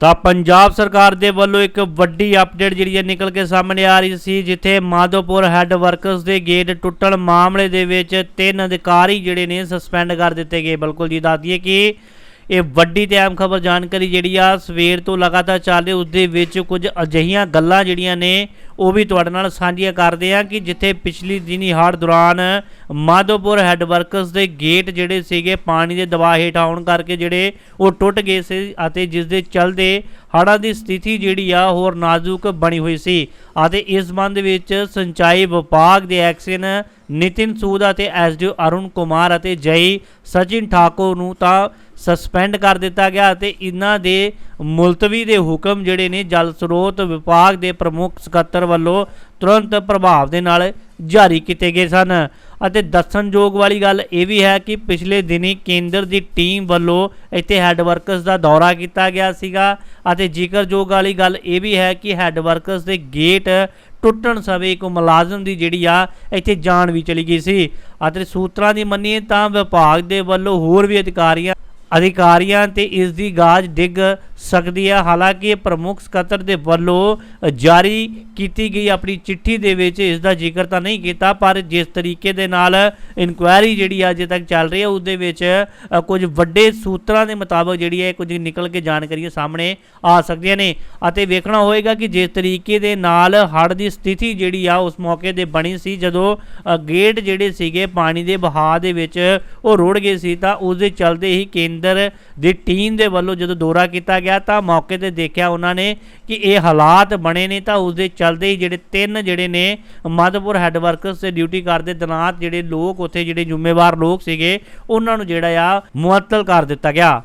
ਤਾਂ ਪੰਜਾਬ ਸਰਕਾਰ ਦੇ ਵੱਲੋਂ ਇੱਕ ਵੱਡੀ ਅਪਡੇਟ ਜਿਹੜੀ ਹੈ ਨਿਕਲ ਕੇ ਸਾਹਮਣੇ ਆ ਰਹੀ ਸੀ, ਜਿੱਥੇ ਮਾਧੋਪੁਰ ਹੈੱਡ ਵਰਕਰਸ ਦੇ ਗੇਟ ਟੁੱਟਣ ਮਾਮਲੇ ਦੇ ਵਿੱਚ ਤਿੰਨ ਅਧਿਕਾਰੀ ਜਿਹੜੇ ਨੇ ਸਸਪੈਂਡ ਕਰ ਦਿੱਤੇ ਗਏ। ਬਿਲਕੁਲ ਜੀ, ਦੱਸ ਦਈਏ ਕਿ ਇਹ ਵੱਡੀ ਤੇ ਅਹਿਮ ਖਬਰ ਜਾਣਕਾਰੀ ਜਿਹੜੀ ਆ ਸਵੇਰ ਤੋਂ ਲਗਾਤਾਰ ਚੱਲ ਰਹੀ, ਉਸ ਦੇ ਵਿੱਚ ਕੁਝ ਅਜਿਹੀਆਂ ਗੱਲਾਂ ਜਿਹੜੀਆਂ ਨੇ ਉਹ ਵੀ ਤੁਹਾਡੇ ਨਾਲ ਸਾਂਝੀਆਂ ਕਰਦੇ ਆ ਕਿ ਜਿੱਥੇ ਪਿਛਲੀ ਦਿਨੀ ਹੜ੍ਹ ਦੌਰਾਨ ਮਾਧੋਪੁਰ ਹੈੱਡ ਵਰਕਰਸ ਦੇ ਗੇਟ ਜਿਹੜੇ ਸੀਗੇ, ਪਾਣੀ ਦੇ ਦਬਾਅ ਹੇਠ ਆਉਣ ਕਰਕੇ ਜਿਹੜੇ ਉਹ ਟੁੱਟ ਗਏ ਸੀ ਅਤੇ ਜਿਸ ਦੇ ਚਲਦੇ ਹੜ੍ਹਾਂ ਦੀ ਸਥਿਤੀ ਜਿਹੜੀ ਆ, ਹੋਰ ਨਾਜ਼ੁਕ ਬਣੀ ਹੋਈ ਸੀ। ਅਤੇ ਇਸ ਸੰਬੰਧ ਵਿੱਚ ਸਿੰਚਾਈ ਵਿਭਾਗ ਦੇ ਐਕਸ਼ਨ ਨਿਤਿਨ ਸੂਦ ਅਤੇ ਐਸਡੀਓ ਅਰੁਣ ਕੁਮਾਰ ਅਤੇ ਜਈ ਸਚਿਨ ਠਾਕੁਰ ਨੂੰ ਤਾਂ ਸਸਪੈਂਡ ਕਰ ਦਿੱਤਾ ਗਿਆ ਅਤੇ ਇਹਨਾਂ ਦੇ ਮੁਲਤਵੀ ਦੇ ਹੁਕਮ ਜਿਹੜੇ ਨੇ ਜਲ ਸਰੋਤ ਵਿਭਾਗ ਦੇ ਪ੍ਰਮੁੱਖ ਸਕੱਤਰ ਵੱਲੋਂ ਤੁਰੰਤ ਪ੍ਰਭਾਵ ਦੇ ਨਾਲ ਜਾਰੀ ਕੀਤੇ ਗਏ ਸਨ। ਅਤੇ ਦੱਸਣਯੋਗ ਵਾਲੀ ਗੱਲ ਇਹ ਵੀ ਹੈ ਕਿ ਪਿਛਲੇ ਦਿਨੀ ਕੇਂਦਰ ਦੀ ਟੀਮ ਵੱਲੋਂ ਇੱਥੇ ਹੈੱਡ ਵਰਕਰਸ ਦਾ ਦੌਰਾ ਕੀਤਾ ਗਿਆ ਸੀਗਾ। ਅਤੇ ਜ਼ਿਕਰਯੋਗ ਵਾਲੀ ਗੱਲ ਇਹ ਵੀ ਹੈ ਕਿ ਹੈੱਡ ਵਰਕਰਸ ਦੇ ਗੇਟ ਟੁੱਟਣ ਸਮੇਂ ਇੱਕ ਮੁਲਾਜ਼ਮ ਦੀ ਜਿਹੜੀ ਆ ਇੱਥੇ ਜਾਨ ਵੀ ਚਲੀ ਗਈ ਸੀ। ਅਤੇ ਸੂਤਰਾਂ ਦੀ ਮੰਨੀਏ ਤਾਂ ਵਿਭਾਗ ਦੇ ਵੱਲੋਂ ਹੋਰ ਵੀ ਅਧਿਕਾਰੀਆਂ ਅਧਿਕਾਰੀਆਂ ਤੇ ਇਸ ਦੀ ਗਾਜ ਡਿੱਗ ਸਕਦੀ ਹੈ ਹਾਲਾਂਕਿ ਪ੍ਰਮੁੱਖ ਸਕੱਤਰ ਦੇ ਵੱਲੋਂ ਜਾਰੀ ਕੀਤੀ ਗਈ ਆਪਣੀ ਚਿੱਠੀ ਦੇ ਵਿੱਚ ਇਸ ਦਾ ਜ਼ਿਕਰ ਤਾਂ ਨਹੀਂ ਕੀਤਾ, ਪਰ ਜਿਸ ਤਰੀਕੇ ਦੇ ਨਾਲ ਇਨਕੁਆਇਰੀ ਜਿਹੜੀ ਆ ਅਜੇ ਤੱਕ ਚੱਲ ਰਹੀ ਹੈ ਉਸ ਦੇ ਵਿੱਚ ਕੁਝ ਵੱਡੇ ਸੂਤਰਾਂ ਦੇ ਮੁਤਾਬਕ ਜਿਹੜੀ ਹੈ ਕੁਝ ਨਿਕਲ ਕੇ ਜਾਣਕਾਰੀਆਂ ਸਾਹਮਣੇ ਆ ਸਕਦੀਆਂ ਨੇ। ਅਤੇ ਵੇਖਣਾ ਹੋਏਗਾ ਕਿ ਜਿਸ ਤਰੀਕੇ ਦੇ ਨਾਲ ਹੜ੍ਹ ਦੀ ਸਥਿਤੀ ਜਿਹੜੀ ਆ, ਉਸ ਮੌਕੇ ਤੇ ਬਣੀ ਸੀ। ਜਦੋਂ ਗੇਟ ਜਿਹੜੇ ਸੀਗੇ, ਪਾਣੀ ਦੇ ਬਹਾਅ ਦੇ ਵਿੱਚ ਉਹ ਰੁੜ ਗਏ ਸੀ, ਤਾਂ ਉਸ ਦੇ ਚਲਦੇ ਹੀ ਕੇਂਦਰ ਦੀ ਟੀਮ ਦੇ ਵੱਲੋਂ ਜਦੋਂ ਦੌਰਾ ਕੀਤਾ ਗਿਆ ਤਾਂ ਮੌਕੇ ਤੇ ਦੇਖਿਆ ਉਹਨਾਂ ਨੇ ਕਿ ਇਹ ਹਾਲਾਤ ਬਣੇ ਨੇ ਤਾਂ ਉਸ ਦੇ ਚਲਦੇ ਹੀ ਜਿਹੜੇ ਤਿੰਨ ਜਿਹੜੇ ਨੇ ਮਾਧਪੁਰ ਹੈੱਡ ਵਰਕਰਸ ਤੇ ਡਿਊਟੀ ਕਰਦੇ ਤੈਨਾਤ ਜਿਹੜੇ ਲੋਕ, ਉੱਥੇ ਜਿਹੜੇ ਜ਼ਿੰਮੇਵਾਰ ਲੋਕ ਸੀਗੇ, ਉਹਨਾਂ ਨੂੰ ਜਿਹੜਾ ਆ ਮੁਅੱਤਲ ਕਰ ਦਿੱਤਾ ਗਿਆ।